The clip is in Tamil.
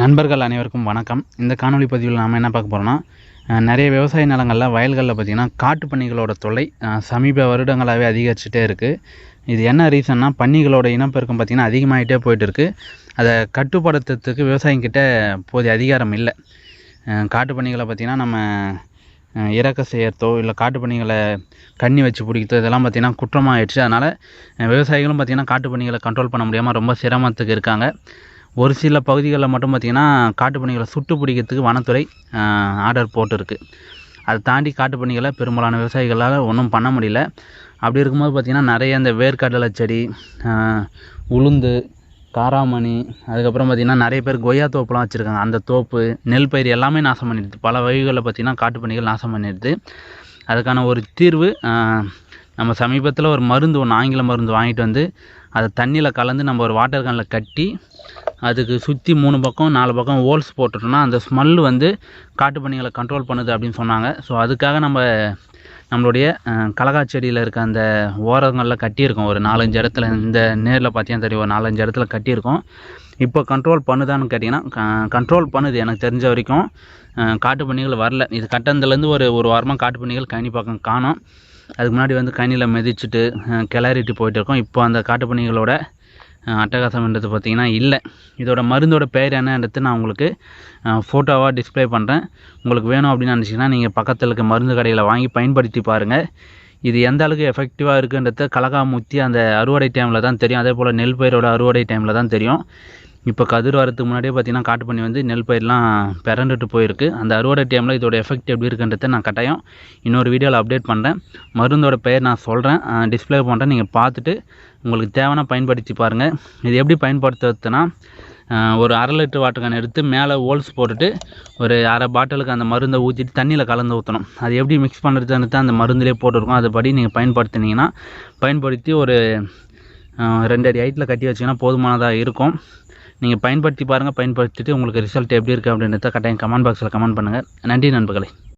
நண்பர்கள் அனைவருக்கும் வணக்கம். இந்த காணொளி பதிவில் நாம் என்ன பார்க்க போகிறோம்னா நிறைய விவசாய நிலங்களில் வயல்களில் பார்த்திங்கன்னா காட்டு பன்னிகளோட தொல்லை சமீப வருடங்களாகவே அதிகரிச்சுட்டே இருக்குது இது என்ன ரீசன்னா பன்னிகளோட இனப்பெருக்கம் பார்த்திங்கன்னா அதிகமாகிட்டே போயிட்டு இருக்குது அதை கட்டுப்படுத்துறதுக்கு விவசாயிங்கிட்ட போதிய அதிகாரம் இல்லை. காட்டு பன்னிகளை பார்த்திங்கன்னா நம்ம இறக்க செய்யறதோ இல்லை காட்டு பணிகளை கண்ணி வச்சு பிடிக்கிறதோ இதெல்லாம் பார்த்திங்கன்னா குற்றமாகிடுச்சு அதனால் விவசாயிகளும் பார்த்திங்கன்னா காட்டு பணிகளை கண்ட்ரோல் பண்ண முடியாமல் ரொம்ப சிரமத்துக்கு இருக்காங்க. ஒரு சில பகுதிகளில் மட்டும் பார்த்திங்கன்னா காட்டுப்பன்னிகளை சுட்டு பிடிக்கிறதுக்கு வனத்துறை ஆர்டர் போட்டிருக்கு. அதை தாண்டி காட்டுப்பன்னிகளை பெரும்பாலான விவசாயிகளால் ஒன்றும் பண்ண முடியல. அப்படி இருக்கும்போது பார்த்திங்கன்னா நிறைய இந்த வேர்க்கடலை செடி உளுந்து காராமணி அதுக்கப்புறம் பார்த்திங்கன்னா நிறைய பேர் கொய்யா தோப்புலாம் வச்சுருக்காங்க. அந்த தோப்பு நெல் பயிர் எல்லாமே நாசம் பண்ணிடுது. பல வகைகளில் பார்த்திங்கன்னா காட்டுப்பன்னிகள் நாசம் பண்ணிடுது. அதுக்கான ஒரு தீர்வு நம்ம சமீபத்தில் ஒரு மருந்து ஒன்று ஆங்கில மருந்து வாங்கிட்டு வந்து அதை தண்ணியில் கலந்து நம்ம ஒரு வாட்டர் கேனில் கட்டி அதுக்கு சுற்றி மூணு பக்கம் நாலு பக்கம் ஹோல்ஸ் போட்டுட்டோம்னா அந்த ஸ்மெல் வந்து காட்டு பணிகளை கண்ட்ரோல் பண்ணுது அப்படின்னு சொன்னாங்க. ஸோ அதுக்காக நம்ம நம்மளுடைய கலகா செடியில் இருக்க அந்த ஓரங்களில் கட்டியிருக்கோம். ஒரு நாலஞ்சு இடத்துல இந்த நேரில் பார்த்தீங்கன்னா தெரியும் ஒரு நாலஞ்சு இடத்துல கட்டியிருக்கோம். இப்போ கண்ட்ரோல் பண்ணுதான்னு கேட்டிங்கன்னா கண்ட்ரோல் பண்ணுது. எனக்கு தெரிஞ்ச வரைக்கும் காட்டு காட்டுப்பன்னிகள் வரல. இது கட்டணத்துலேருந்து ஒரு ஒரு வாரமாக காட்டு கனி பக்கம் காணோம். அதுக்கு முன்னாடி வந்து கனியில் மிதிச்சுட்டு கிளறிட்டு போயிட்டு இருக்கோம் இப்போ அந்த காட்டுப்பணிகளோட அட்டகாசம்ன்றது பார்த்திங்கன்னா இல்லை. இதோட மருந்தோட பெயர் என்னன்றது நான் உங்களுக்கு ஃபோட்டோவாக டிஸ்பிளே பண்ணுறேன் உங்களுக்கு வேணும் அப்படின்னு நினச்சிங்கன்னா நீங்கள் பக்கத்தில் இருக்க மருந்து கடையில் வாங்கி பயன்படுத்தி பாருங்கள் இது எந்த அளவுக்கு எஃபெக்டிவாக இருக்குன்றது கலகா முத்தி அந்த அறுவடை டைமில் தான் தெரியும். அதே போல் நெல் பயிரோட அறுவடை டைமில் தான் தெரியும். இப்போ கதிர் வரதுக்கு முன்னாடியே பார்த்தீங்கன்னா காட்டுப்பண்ணி வந்து நெல் பயிரெலாம் பிறண்டுட்டு போயிருக்கு. அந்த அறுவடை டைமில் இதோட எஃபெக்ட் எப்படி இருக்குன்றதை நான் கட்டாயம் இன்னொரு வீடியோவில் அப்டேட் பண்ணுறேன் மருந்தோட பெயர் நான் சொல்கிறேன் டிஸ்ப்ளே பண்ணுறேன் நீங்கள் பார்த்துட்டு உங்களுக்கு தேவையான பயன்படுத்தி பாருங்கள் இது எப்படி பயன்படுத்துறதுனா ஒரு அரை லிட்டர் வாட்டர் கேன் எடுத்து மேலே ஹோல்ஸ் போட்டுட்டு ஒரு அரை பாட்டிலுக்கு அந்த மருந்தை ஊற்றிட்டு தண்ணியில் கலந்து ஊற்றணும் அது எப்படி மிக்ஸ் பண்ணுறதுன்னு அந்த மருந்துலேயே போட்டிருக்கோம். அதுபடி நீங்கள் பயன்படுத்தினீங்கன்னா பயன்படுத்தி ஒரு ரெண்டு அடி ஹைட்டில் கட்டி வச்சிங்கன்னா போதுமானதாக இருக்கும். நீங்கள் பயன்படுத்தி பாருங்கள் பயன்படுத்திட்டு உங்களுக்கு ரிசல்ட் எப்படி இருக்குது அப்படின்றத கட்டாயம் கமெண்ட் பாக்ஸில் கமெண்ட் பண்ணுங்கள் நன்றி நண்பர்களே.